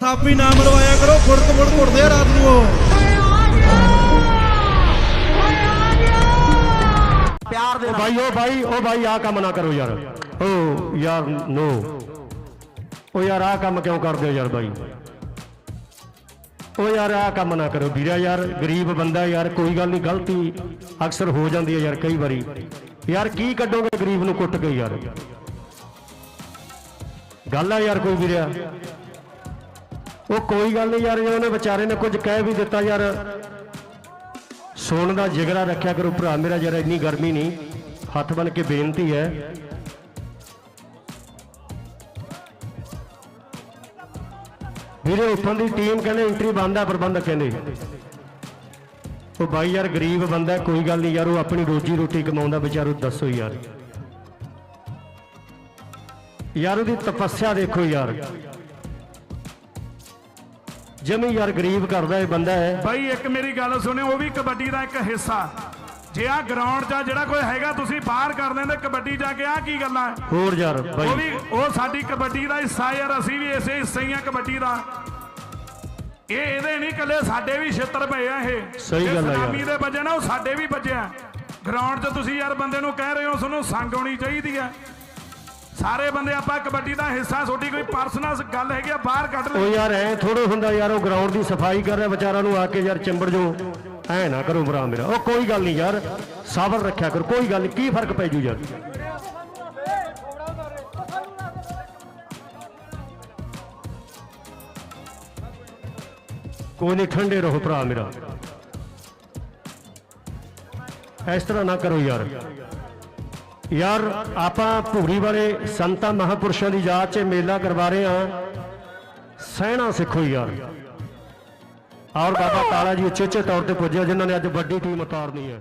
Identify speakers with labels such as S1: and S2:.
S1: ਥਾਪੀ ਨਾ ਮਰਵਾਇਆ ਕਰੋ ਫੁੜਕ ਫੁੜਕ ਉੱਠਦੇ ਆ ਰਾਤ ਨੂੰ ਉਹ।
S2: ਪਿਆਰ ਦੇ
S3: ਉਹ ਭਾਈ ਉਹ ਭਾਈ ਉਹ ਭਾਈ ਆ ਕੰਮ ਨਾ ਕਰੋ ਯਾਰ। ਓ ਯਾਰ ਨੋ। ਉਹ ਯਾਰ ਆ ਕੰਮ ਕਿਉਂ ਕਰਦੇ ਹੋ ਯਾਰ ਭਾਈ ਉਹ ਯਾਰ ਆ ਕੰਮ ਨਾ ਕਰੋ ਵੀਰਾ ਯਾਰ ਗਰੀਬ ਬੰਦਾ ਯਾਰ ਕੋਈ ਗੱਲ ਨਹੀਂ ਗਲਤੀ ਅਕਸਰ ਹੋ ਜਾਂਦੀ ਹੈ ਯਾਰ ਕਈ ਵਾਰੀ। ਯਾਰ ਕੀ ਕੱਢੋਗੇ ਗਰੀਬ ਨੂੰ ਕੁੱਟ ਕੇ ਯਾਰ? ਗੱਲ ਆ ਯਾਰ ਕੋਈ ਵੀਰਿਆ। ਉਹ ਕੋਈ ਗੱਲ ਨਹੀਂ ਯਾਰ ਜੇ ਉਹਨੇ ਵਿਚਾਰੇ ਨੇ ਕੁਝ ਕਹਿ ਵੀ ਦਿੱਤਾ ਯਾਰ। ਸੋਨ ਦਾ ਜਿਗਰਾ ਰੱਖਿਆ ਕਰੋ ਭਰਾ, ਮੇਰਾ ਯਾਰ ਇੰਨੀ ਗਰਮੀ ਨਹੀਂ। ਹੱਥ ਬਨ ਕੇ ਬੇਨਤੀ ਹੈ। ਵੀਰੇ, ਉੱਥੋਂ ਦੀ ਟੀਮ ਕਹਿੰਦੇ ਐਂਟਰੀ ਬੰਦ ਆ, ਪ੍ਰਬੰਧਕ ਕਹਿੰਦੇ। ਉਹ ਬਾਈ ਯਾਰ, ਗਰੀਬ ਬੰਦਾ ਕੋਈ ਗੱਲ ਨਹੀਂ ਯਾਰ, ਉਹ ਆਪਣੀ ਰੋਜੀ ਰੋਟੀ ਕਮਾਉਂਦਾ, ਵਿਚਾਰੋ, ਦੱਸੋ ਯਾਰ। ਯਾਰ, ਉਹਦੀ ਤਪੱਸਿਆ ਦੇਖੋ ਯਾਰ। ਜਮੀ ਯਾਰ ਗਰੀਬ ਕਰਦਾ ਇਹ ਬੰਦਾ ਹੈ।
S4: ਬਾਈ ਇੱਕ ਮੇਰੀ ਗੱਲ ਸੁਣਿਓ ਉਹ ਵੀ ਕਬੱਡੀ ਦਾ ਇੱਕ ਹਿੱਸਾ। ਜੇ ਆ ਗਰਾਊਂਡ 'ਚ ਜਿਹੜਾ ਕੋਈ ਹੈਗਾ ਤੁਸੀਂ ਬਾਹਰ ਕਰ ਦਿੰਦੇ ਕਬੱਡੀ ਜਾ ਕੇ ਆ ਕੀ ਗੱਲਾਂ
S3: ਹੋਰ ਯਾਰ
S4: ਉਹ
S3: ਬਾਈ।
S4: ਵੀ ਉਹ ਸਾਡੀ ਕਬੱਡੀ ਦਾ ਹਿੱਸਾ ਯਾਰ ਅਸੀਂ ਵੀ ਇਸੇ ਹਿੱਸੇ ਹੀ ਆ ਕਬੱਡੀ ਦਾ। ਇਹ ਇਹਦੇ ਨਹੀਂ ਕੱਲੇ ਸਾਡੇ ਵੀ ਛਿੱਤਰ ਪਏ ਆ ਇਹ।
S3: ਸਹੀ ਗੱਲ ਆ ਯਾਰ।
S4: ਸੁਨਾਮੀ ਦੇ ਵੱਜੇ ਨਾ ਉਹ ਸਾਡੇ ਵੀ ਵੱਜਿਆ ਗਰਾਊਂਡ 'ਚ ਤੁਸੀਂ ਯਾਰ ਬੰਦੇ ਨੂੰ ਕਹਿ ਰਹੇ ਹੋ ਤੁਹਾਨੂੰ ਸੰਗ ਆਉਣੀ ਚਾਹੀਦੀ ਆ। ਸਾਰੇ ਬੰਦੇ ਆਪਾਂ ਕਬੱਡੀ ਦਾ ਹਿੱਸਾ ਤੁਹਾਡੀ ਕੋਈ ਪਰਸਨਲ ਗੱਲ ਹੈਗੀ ਆ ਬਾਹਰ ਕੱਢ
S3: ਉਹ
S4: ਲੈ।
S3: ਯਾਰ ਐ ਥੋੜੋ ਹੁੰਦਾ ਯਾਰ ਉਹ ਗਰਾਊਂਡ ਦੀ ਸਫ਼ਾਈ ਕਰ ਰਿਹਾ ਵਿਚਾਰਾ ਨੂੰ ਆ ਕੇ ਯਾਰ ਚਿੰਬੜ ਜੋ ਐ ਨਾ ਕਰੋ ਭਰਾ ਮੇਰਾ। ਉਹ ਕੋਈ ਗੱਲ ਨਹੀਂ ਯਾਰ ਸਬਰ ਰੱਖਿਆ ਕਰੋ ਕੋਈ ਗੱਲ ਕੀ ਫ਼ਰਕ ਪੈ ਜੂ ਯਾਰ? ਕੋਈ ਨਹੀਂ ਠੰਡੇ ਰਹੋ ਭਰਾ ਮੇਰਾ। ਇਸ ਤਰ੍ਹਾਂ ਨਾ ਕਰੋ ਯਾਰ। ਯਾਰ, ਆਪਾਂ ਭੂਰੀ ਬਾਰੇ ਸੰਤਾਂ ਮਹਾਪੁਰਸ਼ਾਂ ਦੀ ਯਾਦ 'ਚ ਮੇਲਾ ਕਰਵਾ ਰਹੇ ਹਾਂ। ਸਹਿਣਾ ਸਿੱਖੋ ਯਾਰ। ਔਰ ਬਾਬਾ ਤਾਲਾ ਜੀ ਉੱਚੇ ਉੱਚੇ ਤੌਰ ਤੇ ਪੁੱਜਿਆ, ਜਿਨ੍ਹਾਂ ਨੇ ਅੱਜ ਵੱਡੀ ਟੀਮ ਉਤਾਰਨੀ ਹੈ।